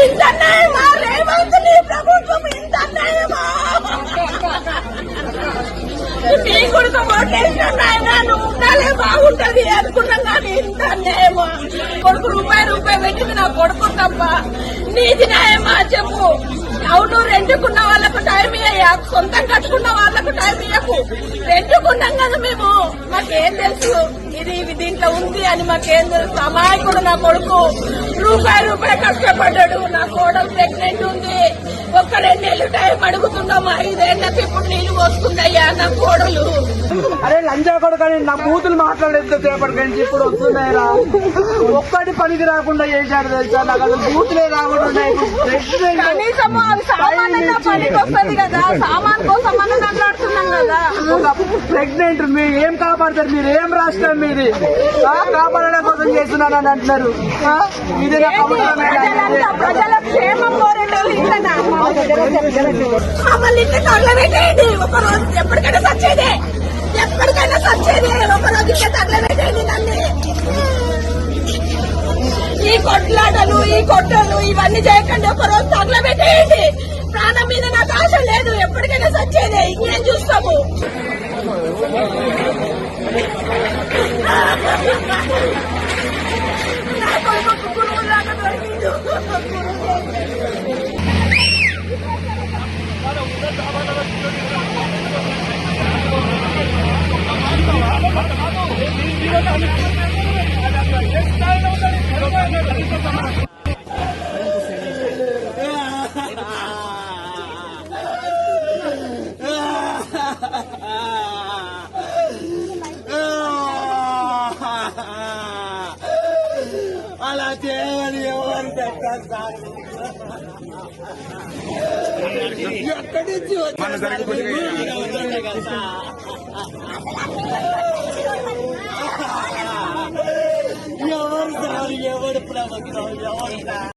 ఇంత రేవంత్ నీ ప్రభుత్వం నీ కొడుకు ఓటేసిన ఆయన నువ్వు బాగుంటది అనుకున్నాం కానీ ఇంత అన్యాయమా కొడుకు రూపాయి రూపాయి పెట్టింది నా కొడుకు తప్ప నీది న్యాయమా చెప్పు. అవును రెండుకున్న వాళ్ళకు టైం ఇయ్యా సొంతం కట్టుకున్న వాళ్ళకు టైం ఇయ్యకు. రెండుకున్నాం కదా మేము. మాకేం తెలుసు? ఇది ఇది దీంట్లో ఉంది అని మాకేం తెలుసు? అమాయకుడు నా కొడుకు. రూపాయి రూపాయి కష్టపడ్డాడు నా కోడలు ప్రెగ్నెంట్ ఉంది. ఒక్క రెండేళ్ళు టైం అడుగుతున్నాం. ఐదేళ్ళకు ఇప్పుడు నీళ్ళు వస్తుందయ్యా నా కోడలు. అరే లంజా కొడుకని నా బూతులు మాట్లాడేది నుంచి ఇప్పుడు వస్తున్నాయిరా. ఒక్కటి పనికి రాకుండా చేశాడు తెలుసా? నాకు అసలు బూతులే రాకుండా కనీసం అవి సామాన్యంగా పనికి వస్తుంది కదా. సామాన్ కోసం మాట్లాడుతున్నాం కదా? ఒక ప్రెగ్నెంట్ మీరు ఏం కాపాడతారు మీరు? ఏం రాష్ట్రం మీది? కాపాడడం కోసం చేస్తున్నానని అంటున్నారు. ఇది నాకు అవసరమేనా? ప్రజలంతా ప్రజల క్షేమం కోరేటోళ్ళు ఇంతనా మమ్మల్ని ఇంటి తగలబెట్టేయండి ఒక రోజు ఎప్పటికైనా సచ్చేదే. ఎప్పటికైనా సచ్చేదే. ఒక రోజు ఇంటి తగలబెట్టేయండి నన్ను. ఈ కొట్లాటలు ఈ కొట్టలు ఇవన్నీ అలా చేయమని ఎవరు? ఎక్కడి నుంచి వచ్చారు సార్ మీరు? ఎవరు సార్ ఎవరు ప్రభుత్వం ఎవరు సార్